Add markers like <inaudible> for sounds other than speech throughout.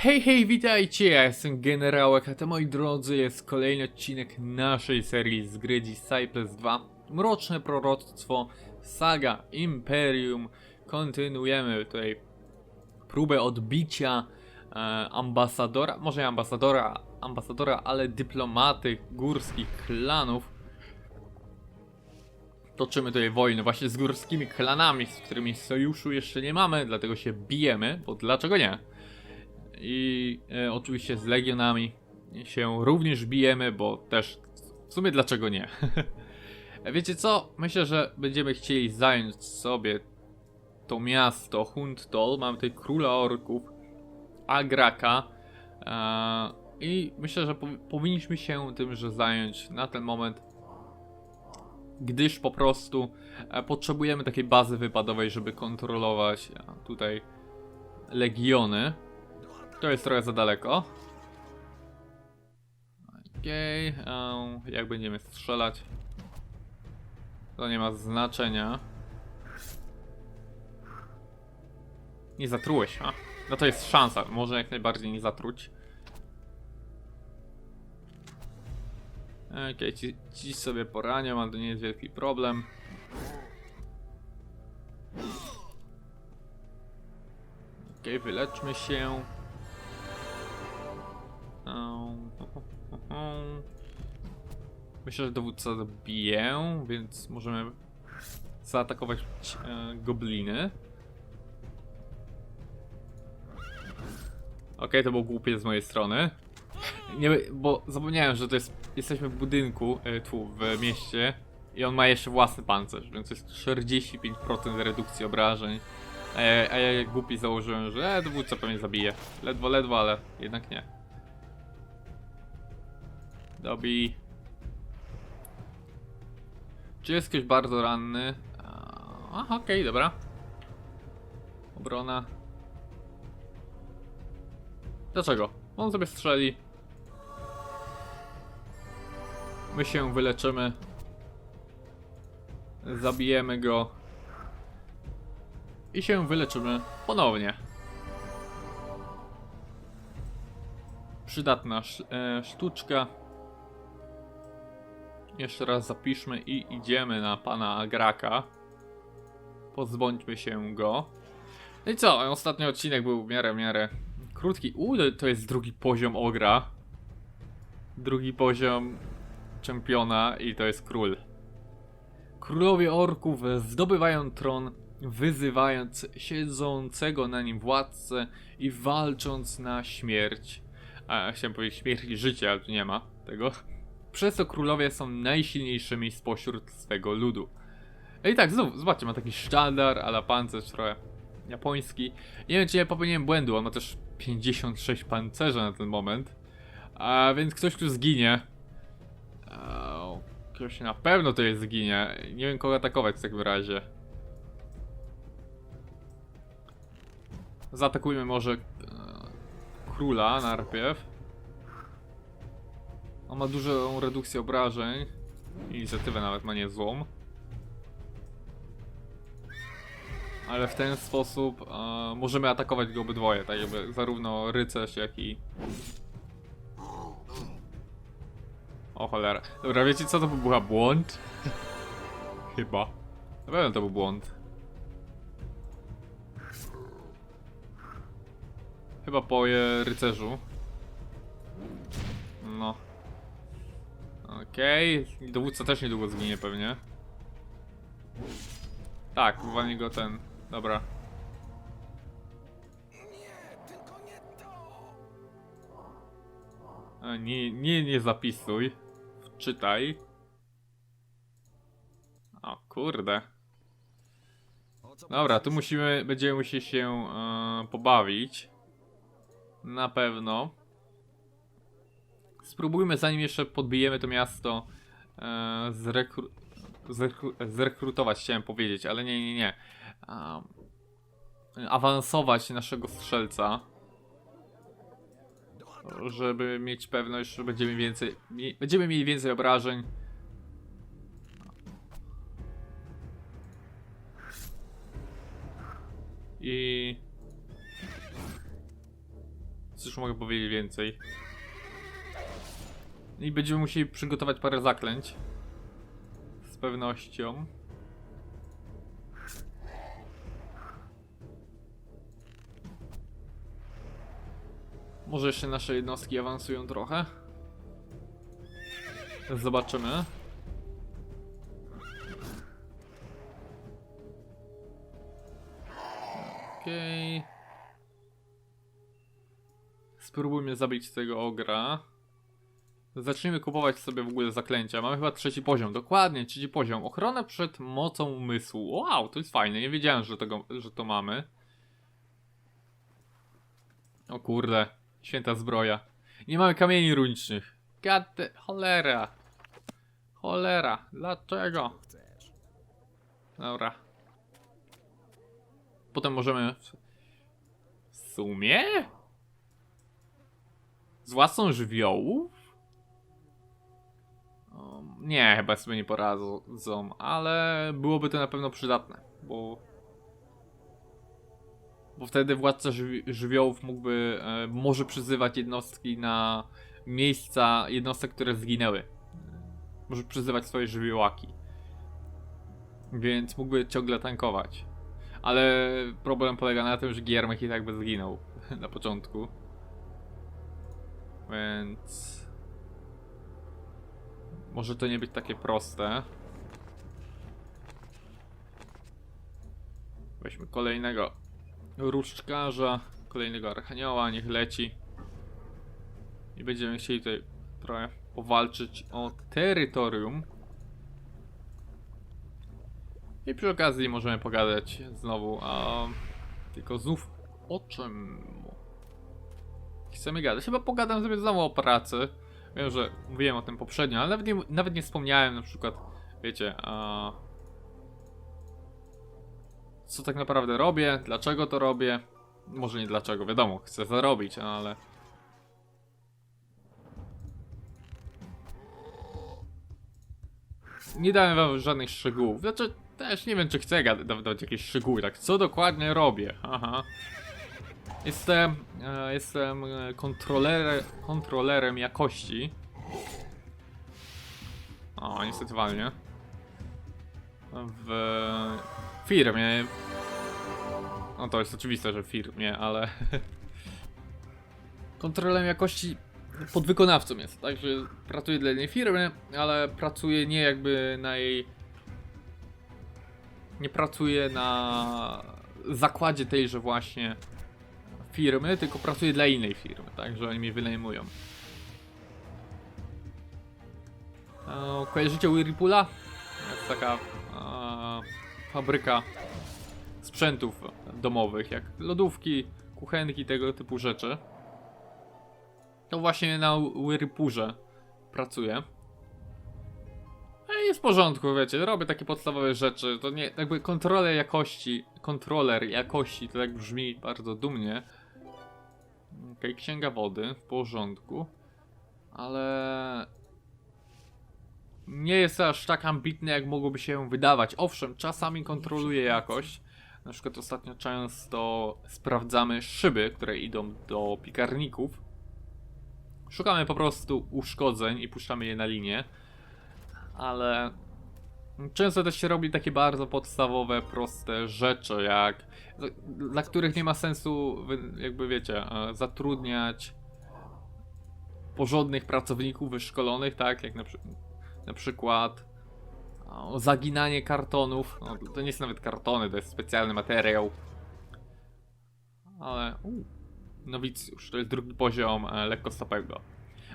Hej, hej, witajcie, ja jestem Generałek, a to moi drodzy jest kolejny odcinek naszej serii z gry Disciples 2 Mroczne Proroctwo, Saga Imperium. Kontynuujemy tutaj próbę odbicia e, ambasadora, może nie ambasadora, ambasadora, ale dyplomaty górskich klanów. Toczymy tutaj wojnę właśnie z górskimi klanami, z którymi sojuszu jeszcze nie mamy, dlatego się bijemy, bo dlaczego nie? I e, oczywiście z Legionami się również bijemy, bo też w sumie dlaczego nie? <laughs> Wiecie co? Myślę, że będziemy chcieli zająć sobie to miasto Huntol. Mamy tutaj króla orków, Agraka. E, I myślę, że powi- powinniśmy się tymże zająć na ten moment. Gdyż po prostu e, potrzebujemy takiej bazy wypadowej, żeby kontrolować e, tutaj legiony. To jest trochę za daleko. Okej, em, jak będziemy strzelać? To nie ma znaczenia. Nie zatrułeś, a? No to jest szansa, może jak najbardziej nie zatruć. Okej, ci, ci sobie poranią, ale to nie jest wielki problem. Okej, wyleczmy się. Myślę, że dowódca zabije, więc możemy zaatakować e, gobliny. Okej, to było głupie z mojej strony. Nie, bo zapomniałem, że to jest. Jesteśmy w budynku, e, tu w mieście. I on ma jeszcze własny pancerz, więc jest 45% redukcji obrażeń. A ja, a ja głupi założyłem, że e, dowódca pewnie zabije. Ledwo, ledwo, ale jednak nie. Dobi. Czy jest ktoś bardzo ranny? Aha, okej, dobra. Obrona. Dlaczego? On sobie strzeli. My się wyleczymy. Zabijemy go. I się wyleczymy ponownie. Przydatna e, sztuczka. Jeszcze raz zapiszmy i idziemy na pana Agraka. Pozbądźmy się go. No i co? Ostatni odcinek był w miarę, w miarę krótki. U, to jest drugi poziom ogra. Drugi poziom czempiona i to jest król. Królowie orków zdobywają tron, wyzywając siedzącego na nim władcę i walcząc na śmierć. A chciałem powiedzieć śmierć i życie, ale tu nie ma tego. Przez to królowie są najsilniejszymi spośród swego ludu. I tak, znów, zobaczcie, ma taki sztandar, ale pancerz trochę japoński. Nie wiem, czy ja popełniłem błędu, on ma też 56 pancerza na ten moment. A więc ktoś tu zginie. A, Ktoś na pewno to jest zginie. Nie wiem kogo atakować w takim razie. Zaatakujmy może e, króla najpierw. On ma dużą redukcję obrażeń. Inicjatywę nawet ma niezłą. Ale w ten sposób e, możemy atakować go obydwoje, tak jakby zarówno rycerz, jak i... O cholera. Dobra, wiecie co to był była błąd? Chyba. Na pewno to był błąd. Chyba po e, rycerzu. No. Okej, dowódca też niedługo zginie pewnie. Tak, uwalnij go ten. Dobra. A, Nie, nie, nie zapisuj. Czytaj. O kurde. Dobra, tu musimy, będziemy musieli się e, pobawić. Na pewno. Spróbujmy zanim jeszcze podbijemy to miasto e, zrekru zrekru zrekrutować chciałem powiedzieć, ale nie, nie, nie. Um, awansować naszego strzelca. Żeby mieć pewność, że będziemy więcej. mie- Będziemy mieli więcej obrażeń. I Cóż mogę powiedzieć więcej? I będziemy musieli przygotować parę zaklęć. Z pewnością. Może jeszcze nasze jednostki awansują trochę. Zobaczymy. Okej. Spróbujmy zabić tego ogra. Zacznijmy kupować sobie w ogóle zaklęcia. Mamy chyba trzeci poziom, dokładnie, trzeci poziom. Ochronę przed mocą umysłu. Wow, to jest fajne, nie wiedziałem, że, tego, że to mamy. O kurde, święta zbroja. Nie mamy kamieni runicznych. Gady, cholera. Cholera, dlaczego? Dobra. Potem możemy... W sumie? Z własną żywiołów? Um, nie, chyba sobie nie poradzą, ale byłoby to na pewno przydatne, bo... Bo wtedy władca żywi żywiołów mógłby, e, może przyzywać jednostki na miejsca jednostek, które zginęły. Może przyzywać swoje żywiołaki. Więc mógłby ciągle tankować. Ale problem polega na tym, że Giermech i tak by zginął <laughs> na początku. Więc... Może to nie być takie proste. Weźmy kolejnego różdżkarza, kolejnego archanioła, niech leci. I będziemy chcieli tutaj trochę powalczyć o terytorium. I przy okazji możemy pogadać znowu, a tylko znów o czym chcemy gadać? Chyba pogadam sobie znowu o pracy. Wiem, że mówiłem o tym poprzednio, ale nawet nie, nawet nie wspomniałem na przykład, wiecie, a... co tak naprawdę robię, dlaczego to robię. Może nie dlaczego, wiadomo, chcę zarobić, ale... Nie dałem wam żadnych szczegółów. Znaczy, też nie wiem, czy chcę dawać jakieś szczegóły, tak co dokładnie robię. Aha. Jestem, jestem e, kontroler, kontrolerem jakości. O, niestety walnie. W firmie. No to jest oczywiste, że w firmie, ale. <laughs> Kontrolerem jakości podwykonawcą jest, także pracuje dla jednej firmy, ale pracuje nie jakby na jej. Nie pracuje na zakładzie tejże właśnie firmy, tylko pracuję dla innej firmy, tak, że oni mnie wynajmują. E, kojarzycie Whirlpoola? Jest taka e, fabryka sprzętów domowych, jak lodówki, kuchenki, tego typu rzeczy. To właśnie na Whirlpoolze pracuję. No i jest w porządku, wiecie, robię takie podstawowe rzeczy, to nie, jakby kontroler jakości, kontroler jakości, to tak brzmi bardzo dumnie. Okej, księga wody, w porządku, ale nie jest aż tak ambitny, jak mogłoby się wydawać. Owszem, czasami kontroluje jakość, na przykład ostatnio często sprawdzamy szyby, które idą do piekarników. Szukamy po prostu uszkodzeń i puszczamy je na linię ale często też się robi takie bardzo podstawowe, proste rzeczy, jak dla których nie ma sensu, jakby wiecie, e, zatrudniać porządnych pracowników wyszkolonych, tak, jak na, na przykład o, zaginanie kartonów. No, to nie jest nawet kartony, to jest specjalny materiał. Ale. U, nowicjusz, to jest drugi poziom e, lekkostopego.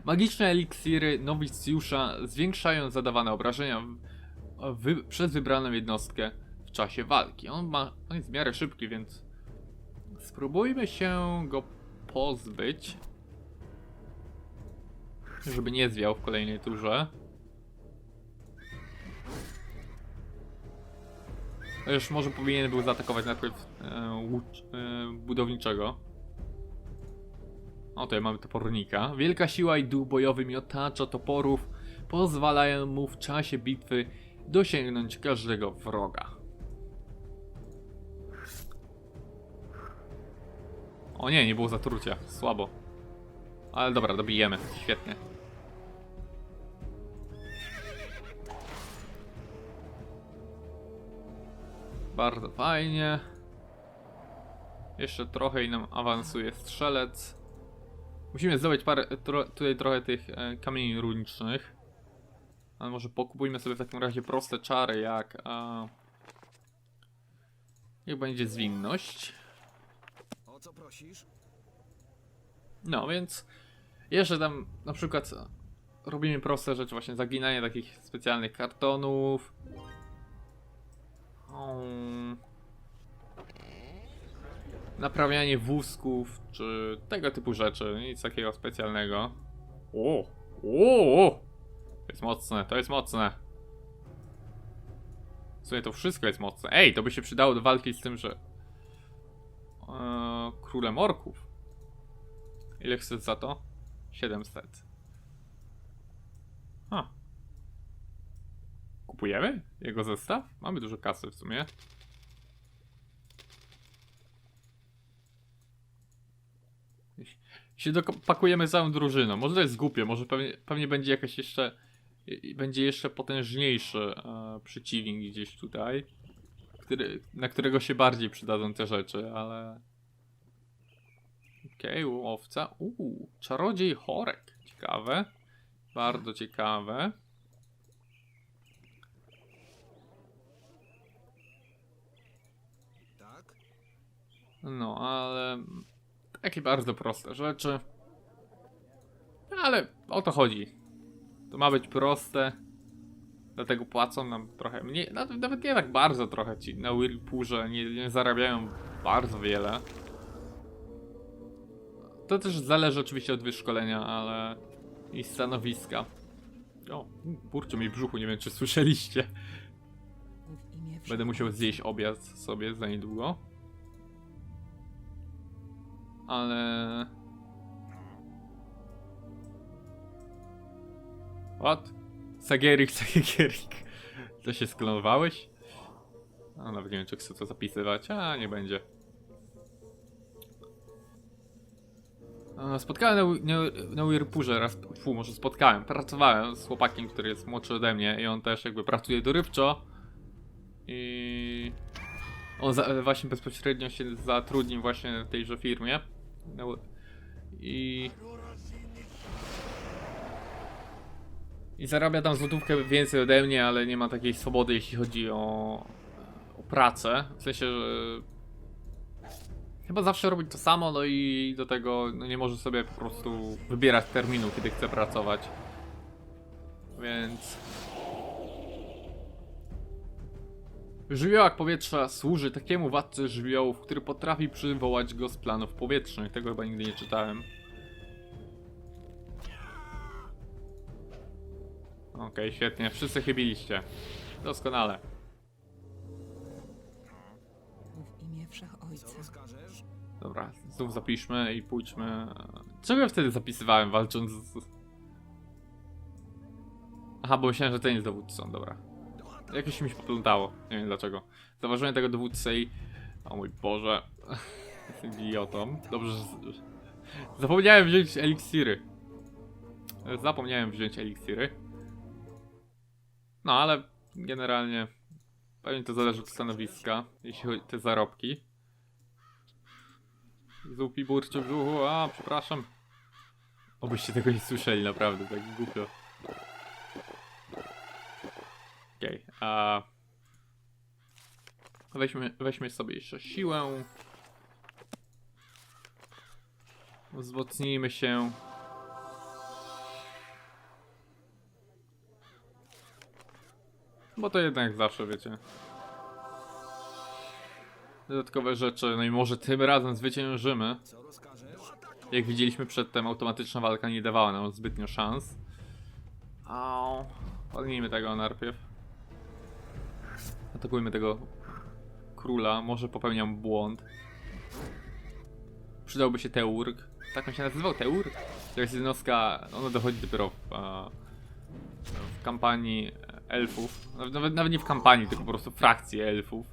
Magiczne eliksiry nowicjusza zwiększają zadawane obrażenia wy, przez wybraną jednostkę w czasie walki. On, ma, on jest w miarę szybki, więc spróbujmy się go pozbyć. Żeby nie zwiał w kolejnej turze. Już może powinien był zaatakować najpierw e, e, budowniczego. O, tutaj mamy topornika. Wielka siła i duch bojowy miotacza toporów pozwalają mu w czasie bitwy dosięgnąć każdego wroga. O nie, nie było zatrucia. Słabo. Ale dobra, dobijemy. Świetnie. Bardzo fajnie. Jeszcze trochę i nam awansuje strzelec. Musimy zdobyć parę, tro, tutaj trochę tych e, kamieni runicznych. Ale może pokupujmy sobie w takim razie proste czary jak... A... Niech będzie zwinność. O co prosisz? No więc jeszcze tam na przykład robimy proste rzeczy, właśnie zaginanie takich specjalnych kartonów. Um, naprawianie wózków, czy tego typu rzeczy, nic takiego specjalnego. O, o, o, to jest mocne, to jest mocne. W sumie to wszystko jest mocne. Ej, to by się przydało do walki z tym, że... Eee, królem orków. Ile chcesz za to? 700. Ha. Kupujemy jego zestaw? Mamy dużo kasy w sumie. I się dokopakujemy całą drużyną. Może to jest głupie, może pewnie, pewnie będzie jakaś jeszcze. Będzie jeszcze potężniejszy e, przeciwnik gdzieś tutaj. Który, na którego się bardziej przydadzą te rzeczy, ale. Okej, okay, łowca. Uuu, czarodziej chorek. Ciekawe. Bardzo ciekawe. Tak? No, ale takie bardzo proste rzeczy. Ale o to chodzi. To ma być proste. Dlatego płacą nam trochę mniej. Nawet, nie tak bardzo trochę ci na Whirlpoolze nie, nie zarabiają bardzo wiele. To też zależy oczywiście od wyszkolenia, ale i stanowiska. O, burczy mi brzuchu, nie wiem czy słyszeliście. Będę musiał zjeść obiad sobie za niedługo. Ale... What? Sagierik, <laughs> Sagierik. To się sklonowałeś? A nawet nie wiem, czy chcę to zapisywać. A, nie będzie. Spotkałem na, Weirpurze raz, fu, może spotkałem, pracowałem z chłopakiem, który jest młodszy ode mnie i on też jakby pracuje dorywczo. I on za, właśnie bezpośrednio się zatrudnił właśnie w tejże firmie. No, I i zarabia tam złotówkę więcej ode mnie, ale nie ma takiej swobody, jeśli chodzi o, o pracę. W sensie, że chyba zawsze robić to samo, no i do tego no nie może sobie po prostu wybierać terminu, kiedy chce pracować. Więc Żywiołak powietrza służy takiemu władcy żywiołów, który potrafi przywołać go z planów powietrznych. Tego chyba nigdy nie czytałem. Okej, świetnie. Wszyscy chybiliście. Doskonale. w imię Wszechojca. Dobra, znów zapiszmy i pójdźmy. Czego ja wtedy zapisywałem walcząc z... Aha, bo myślałem, że ten jest dowódcą, dobra. Jakoś mi się poplątało, nie wiem dlaczego. Zauważyłem tego dowódcę i... O mój Boże. <laughs> Jestem idiotą. Dobrze, że... Zapomniałem wziąć eliksiry. Zapomniałem wziąć eliksiry. No, ale generalnie... Pewnie to zależy od stanowiska, jeśli chodzi o te zarobki. Zupi burczy w brzuchu, a przepraszam. Obyście tego nie słyszeli, naprawdę, tak głupio. Okej, a... Weźmy, weźmy sobie jeszcze siłę. Wzmocnijmy się. Bo to jednak zawsze, wiecie. Dodatkowe rzeczy, no i może tym razem zwyciężymy. Jak widzieliśmy przedtem, automatyczna walka nie dawała nam zbytnio szans. Au. Podnijmy tego najpierw. Atakujmy tego króla. Może popełniam błąd. Przydałby się Teurg. Tak on się nazywał? Teurg? To jest jednostka, ona dochodzi dopiero w, e, w kampanii elfów. Nawet- Nawet, nie w kampanii, tylko po prostu frakcji elfów.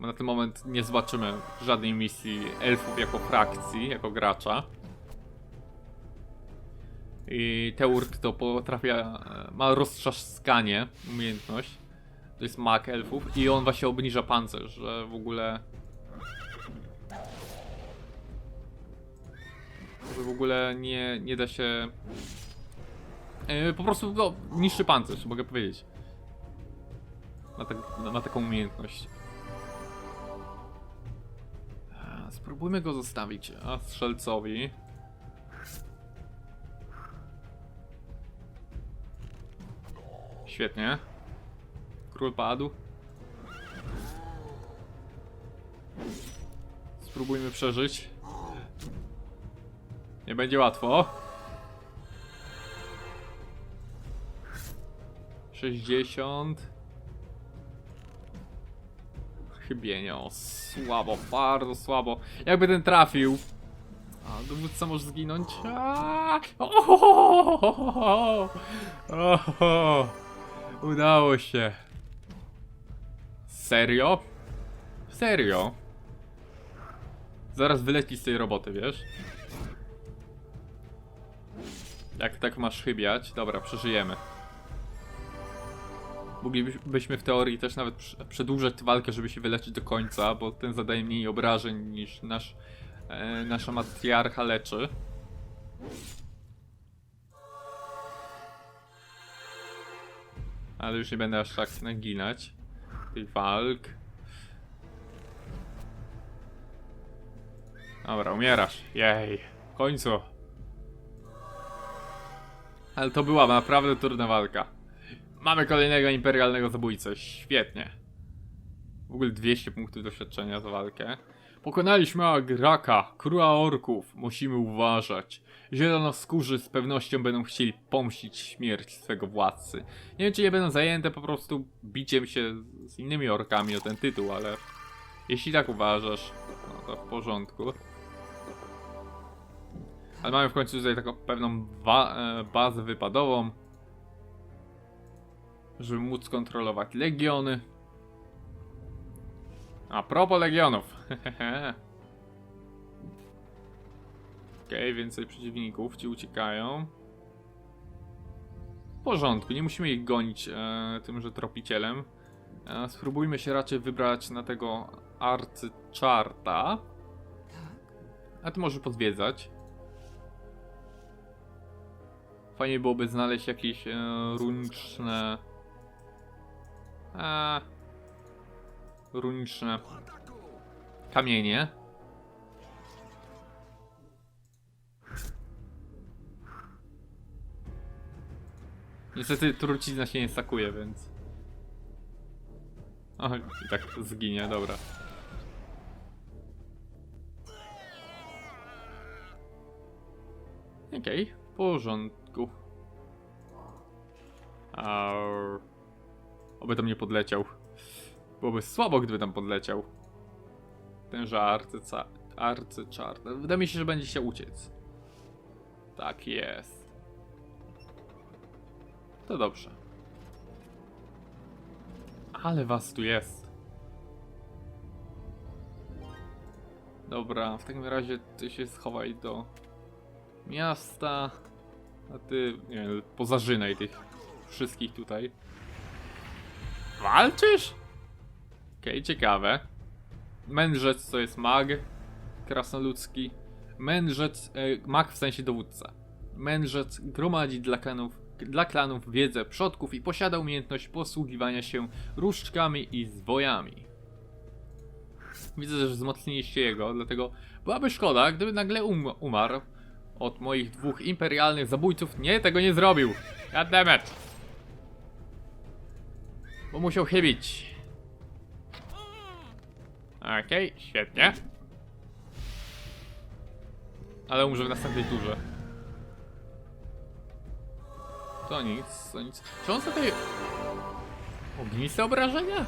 Bo na ten moment nie zobaczymy żadnej misji elfów jako frakcji, jako gracza. I Teurk to potrafia, ma roztrzaskanie, umiejętność. To jest mag elfów i on właśnie obniża pancerz, że w ogóle... Że w ogóle nie, nie da się... E, po prostu go niższy pancerz, mogę powiedzieć. Ma, tak, taką umiejętność. A, Spróbujmy go zostawić a strzelcowi. Świetnie. Król padł. Spróbujmy przeżyć. Nie będzie łatwo. 60. Chybienie, o słabo, bardzo słabo. Jakby ten trafił. A, dowódca może zginąć. Oho! Udało się. Serio? Serio? Zaraz wyleci z tej roboty, wiesz? Jak tak masz chybiać? Dobra, przeżyjemy. Moglibyśmy w teorii też nawet prze- przedłużać walkę, żeby się wyleczyć do końca, bo ten zadaje mniej obrażeń niż nasz, e, nasza matriarcha leczy. Ale już nie będę aż tak naginać tych walk. Dobra, umierasz. Jej, w końcu. Ale to była naprawdę trudna walka. Mamy kolejnego imperialnego zabójcę. Świetnie. W ogóle 200 punktów doświadczenia za walkę. Pokonaliśmy Agraka, króla orków. Musimy uważać. Zielonoskórzy z pewnością będą chcieli pomścić śmierć swego władcy. Nie wiem, czy nie będą zajęte po prostu biciem się z innymi orkami o ten tytuł, ale jeśli tak uważasz, no to w porządku. Ale mamy w końcu tutaj taką pewną wa- e, bazę wypadową, żeby móc kontrolować legiony. A propos legionów. <laughs> Okej, więcej przeciwników ci uciekają. W porządku, nie musimy ich gonić e, tymże tropicielem. E, spróbujmy się raczej wybrać na tego arcyczarta. A ty możesz pozwiedzać. Fajnie byłoby znaleźć jakieś e, runiczne... A, runiczne kamienie. Niestety trucizna się nie stakuje, więc... O, i tak zginie, dobra. Okej, w porządku. Arr. Oby tam nie podleciał. Byłoby słabo, gdyby tam podleciał. Tenże arcyca... arcyczar. Wydaje mi się, że będzie się uciec. Tak jest. To dobrze. Ale was tu jest. Dobra, w takim razie ty się schowaj do miasta. A ty, nie wiem, pozażynaj tych wszystkich tutaj. Walczysz? Okej, ciekawe. Mędrzec to jest mag krasnoludzki. Mędrzec, e, mag w sensie dowódca. Mędrzec gromadzi dla klanów, dla klanów wiedzę przodków i posiada umiejętność posługiwania się różdżkami i zwojami. Widzę, że wzmocniliście jego, dlatego byłaby szkoda, gdyby nagle um umarł od moich dwóch imperialnych zabójców. Nie, tego nie zrobił. Goddammit. Bo musiał chybić. Okej, świetnie. Ale umrze w następnej turze. To nic, to nic. Czy on zadaje... Ogniste obrażenia?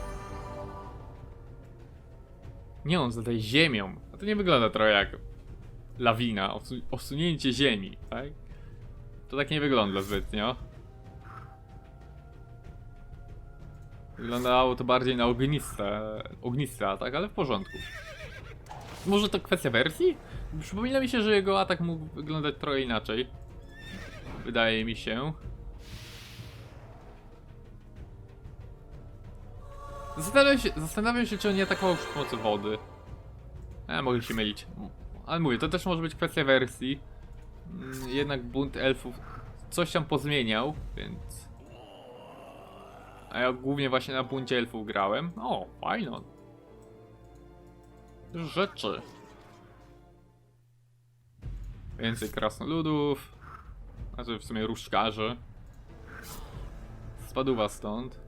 Nie, on zadaje ziemią. A to nie wygląda trochę jak lawina, osu- osunięcie ziemi, tak? To tak nie wygląda zbytnio. Wyglądało to bardziej na ogniste, ognisty atak, ale w porządku. Może to kwestia wersji? Przypomina mi się, że jego atak mógł wyglądać trochę inaczej. Wydaje mi się. Zastanawiam się, zastanawiam się czy on nie atakował przy pomocy wody. E, mogę się mylić. Ale mówię, to też może być kwestia wersji. Mm, Jednak bunt elfów coś tam pozmieniał, więc... A ja głównie właśnie na buncie elfów grałem. O, fajno. Rzeczy. Więcej krasnoludów. Znaczy w sumie różdżkarzy. Spaduwa stąd.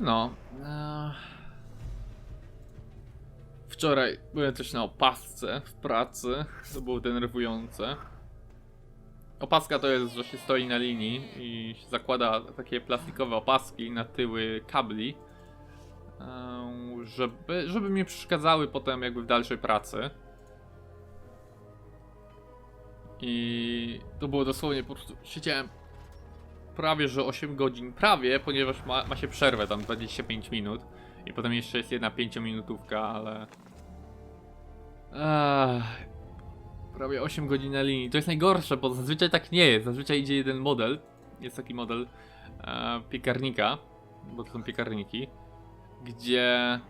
No. e, Wczoraj byłem też na opasce w pracy. To było denerwujące. Opaska to jest, że się stoi na linii i się zakłada takie plastikowe opaski na tyły kabli, e, żeby, żeby mi przeszkadzały potem jakby w dalszej pracy. I to było dosłownie po prostu siedziałem prawie że 8 godzin, prawie, ponieważ ma, ma się przerwę tam 25 minut i potem jeszcze jest jedna 5 minutówka, ale Ech, prawie 8 godzin na linii. To jest najgorsze, bo zazwyczaj tak nie jest. Zazwyczaj idzie jeden model. Jest taki model e, piekarnika, bo to są piekarniki, gdzie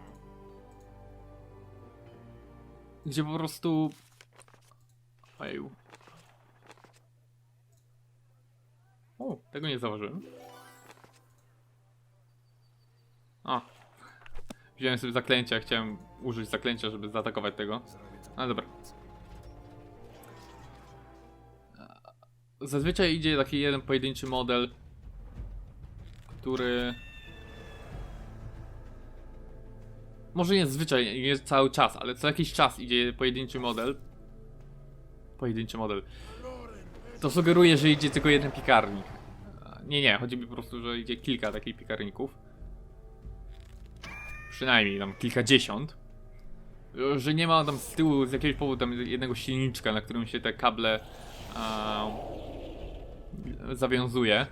gdzie po prostu Ojeju. O, tego nie zauważyłem. A. Wziąłem sobie zaklęcia, chciałem użyć zaklęcia, żeby zaatakować tego. No dobra. Zazwyczaj idzie taki jeden pojedynczy model, który... Może nie zwyczaj, nie cały czas, ale co jakiś czas idzie pojedynczy model. Pojedynczy model. To sugeruje, że idzie tylko jeden piekarnik. Nie, nie, chodzi mi po prostu, że idzie kilka takich piekarników. Przynajmniej tam kilkadziesiąt. Że nie ma tam z tyłu z jakiegoś powodu tam jednego silniczka, na którym się te kable zawiązuje.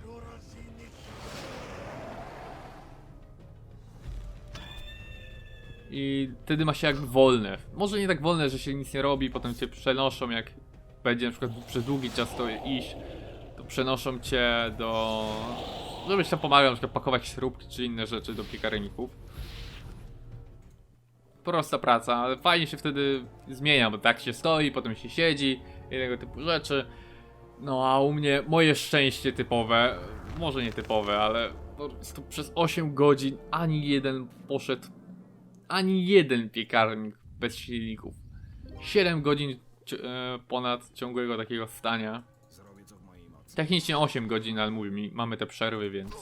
I wtedy ma się jakby wolne. Może nie tak wolne, że się nic nie robi, potem cię przenoszą, jak będzie na przykład przez długi czas to iść, to przenoszą cię do... żebyś tam pomagał na przykład pakować śrubki czy inne rzeczy do piekarników. Prosta praca, ale fajnie się wtedy zmienia, bo tak się stoi, potem się siedzi i tego typu rzeczy. No a u mnie moje szczęście typowe, może nie typowe, ale po prostu przez 8 godzin ani jeden poszedł, ani jeden piekarnik bez silników. 7 godzin e, ponad ciągłego takiego stania. Technicznie 8 godzin, ale mówię mi, mamy te przerwy, więc...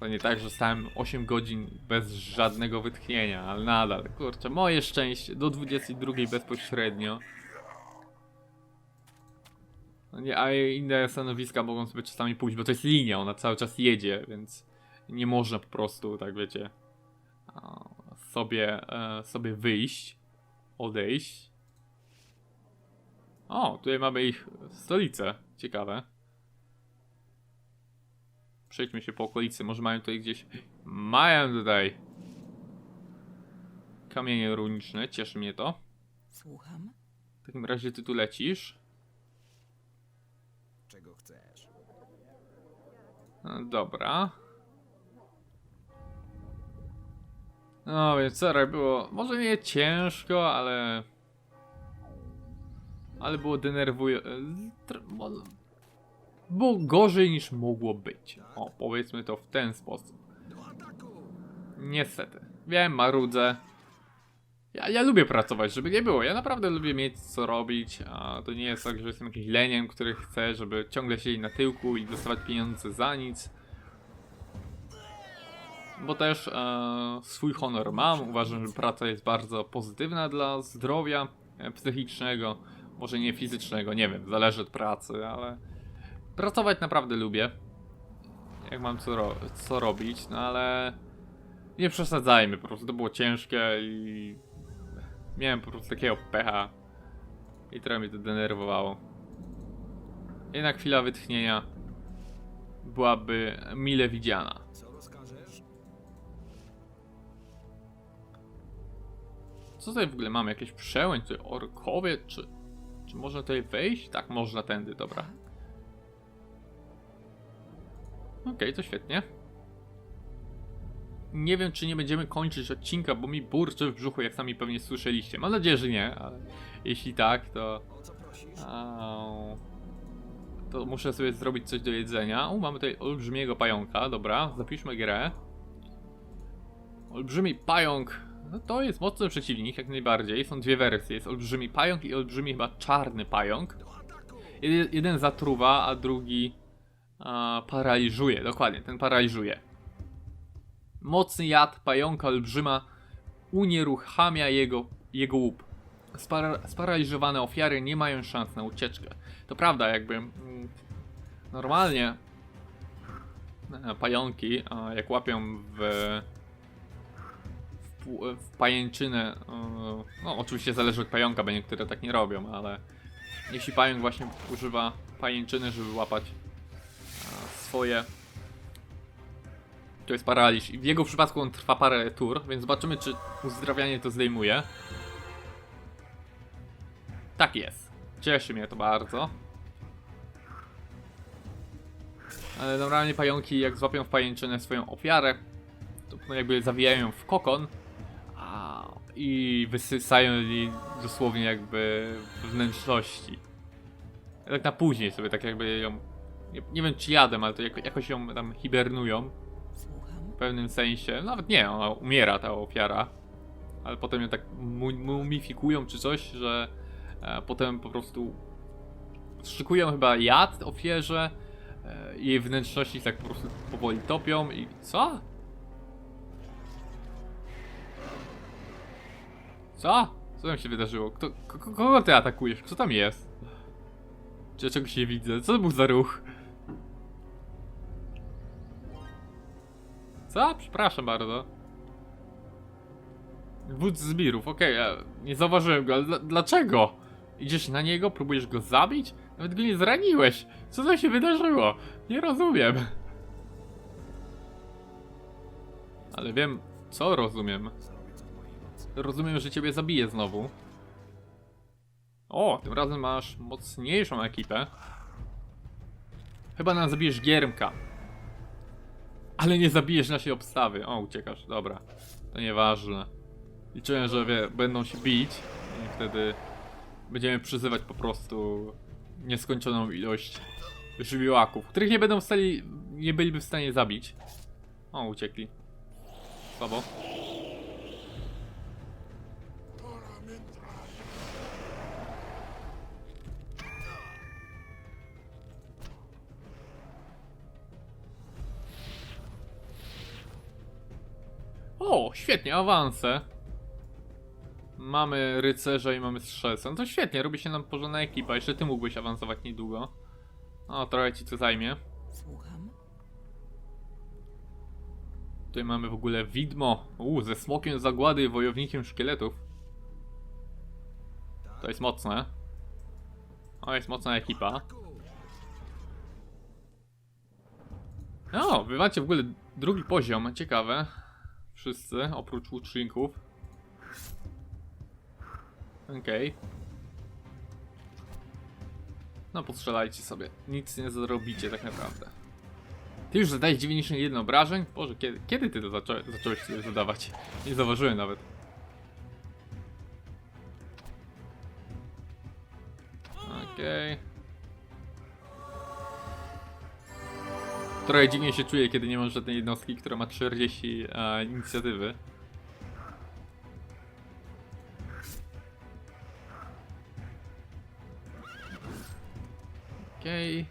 To nie tak, że stałem 8 godzin bez żadnego wytchnienia, ale nadal, kurczę, moje szczęście, do 22 bezpośrednio. Nie, a inne stanowiska mogą sobie czasami pójść, bo to jest linia, ona cały czas jedzie, więc nie można po prostu, tak wiecie, sobie, e, sobie wyjść, odejść. O, tutaj mamy ich stolicę. Ciekawe. Przejdźmy się po okolicy. Może mają tutaj gdzieś. Mają tutaj. Kamienie runiczne. Cieszy mnie to. Słucham. W takim razie ty tu lecisz. Czego chcesz? No, dobra. No więc wczoraj było. Może nie ciężko, ale. Ale było denerwujące. Było gorzej niż mogło być. O, powiedzmy to w ten sposób. Niestety. Wiem, marudzę. Ja, ja lubię pracować, żeby nie było. Ja naprawdę lubię mieć co robić. A to nie jest tak, że jestem jakimś leniem, który chce, żeby ciągle siedzieć na tyłku i dostawać pieniądze za nic. Bo też e, swój honor mam. Uważam, że praca jest bardzo pozytywna dla zdrowia e, psychicznego. Może nie fizycznego, nie wiem, zależy od pracy, ale pracować naprawdę lubię. Jak mam co, ro co robić, no ale nie przesadzajmy, po prostu to było ciężkie i miałem po prostu takiego pecha i trochę mnie to denerwowało. Jednak chwila wytchnienia byłaby mile widziana. Co rozkażesz? Co tutaj w ogóle mamy? Jakieś przełęcz? Czy orkowie? Czy, czy można tutaj wejść? Tak, można tędy, dobra. Okej, to świetnie. Nie wiem, czy nie będziemy kończyć odcinka, bo mi burczy w brzuchu, jak sami pewnie słyszeliście. Mam nadzieję, że nie, ale jeśli tak, to... Au. To muszę sobie zrobić coś do jedzenia. U, mamy tutaj olbrzymiego pająka, dobra, zapiszmy grę. Olbrzymi pająk, no to jest mocny przeciwnik, jak najbardziej. Są dwie wersje, jest olbrzymi pająk i olbrzymi chyba czarny pająk. Jeden zatruwa, a drugi a, paraliżuje, dokładnie, ten paraliżuje. Mocny jad pająka olbrzyma unieruchamia jego, jego łup. Spara, sparaliżowane ofiary nie mają szans na ucieczkę. To prawda, jakby mm, normalnie e, pająki, jak łapią w, w, w pajęczynę, e, no oczywiście zależy od pająka, bo niektóre tak nie robią, ale jeśli pająk właśnie używa pajęczyny, żeby łapać a, swoje. To jest paraliż. I w jego przypadku on trwa parę tur, więc zobaczymy, czy uzdrawianie to zdejmuje. Tak jest. Cieszy mnie to bardzo. Ale normalnie pająki, jak złapią w pajęczynę swoją ofiarę, to no jakby zawijają ją w kokon a, i wysysają jej dosłownie jakby wnętrzności. Tak na później sobie tak jakby ją. Nie, nie wiem czy jadę, ale to jako, jakoś ją tam hibernują. W pewnym sensie. Nawet nie, ona umiera ta ofiara. Ale potem ją tak mu- mumifikują czy coś, że e, potem po prostu szykują chyba jad ofierze. E, jej wnętrzności tak po prostu powoli topią i co? Co? Co tam się wydarzyło? Kto, ko- ko- kogo ty atakujesz? Kto tam jest? Czy ja czegoś nie widzę? Co to był za ruch? Co? Przepraszam bardzo. Wódz zbirów, okej, ja nie zauważyłem go, ale dla, dlaczego? Idziesz na niego, próbujesz go zabić? Nawet go nie zraniłeś. Co tam się wydarzyło? Nie rozumiem. Ale wiem, co rozumiem. Rozumiem, że ciebie zabiję znowu. O, tym razem masz mocniejszą ekipę. Chyba nam zabijesz Giermka. Ale nie zabijesz naszej obstawy. O, uciekasz, dobra. To nieważne. Liczyłem, że wie, będą się bić i wtedy będziemy przyzywać po prostu nieskończoną ilość żywiołaków, których nie będą w stanie, nie byliby w stanie zabić. O, uciekli. Słabo. O, świetnie, awanse. Mamy rycerza i mamy strzelcę. No to świetnie, robi się nam porządna ekipa. Jeszcze ty mógłbyś awansować niedługo. O, trochę ci to zajmie. Słucham. Tutaj mamy w ogóle widmo. Uuu, ze smokiem zagłady i wojownikiem szkieletów. To jest mocne. O, jest mocna ekipa. No, wy macie w ogóle drugi poziom, ciekawe. Wszyscy, oprócz łuczników. Okej. No, postrzelajcie sobie. Nic nie zrobicie tak naprawdę. Ty już zadałeś 91 obrażeń? Boże, kiedy, kiedy ty to zaczą zacząłeś sobie zadawać? Nie zauważyłem nawet. Okej. Trochę dziwnie się czuję, kiedy nie mam żadnej jednostki, która ma 40 e, inicjatywy. Okej.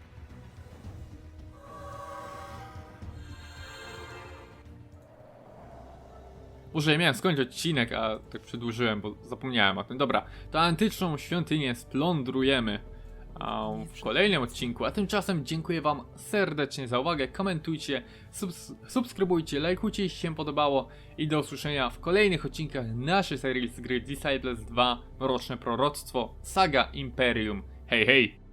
Może ja miałem skończyć odcinek, a tak przedłużyłem, bo zapomniałem o tym. Dobra, to antyczną świątynię splądrujemy w kolejnym odcinku. A tymczasem dziękuję Wam serdecznie za uwagę. Komentujcie, subs subskrybujcie, lajkujcie, jeśli się podobało. I do usłyszenia w kolejnych odcinkach naszej serii z gry Disciples 2 Mroczne Proroctwo Saga Imperium. Hej, hej!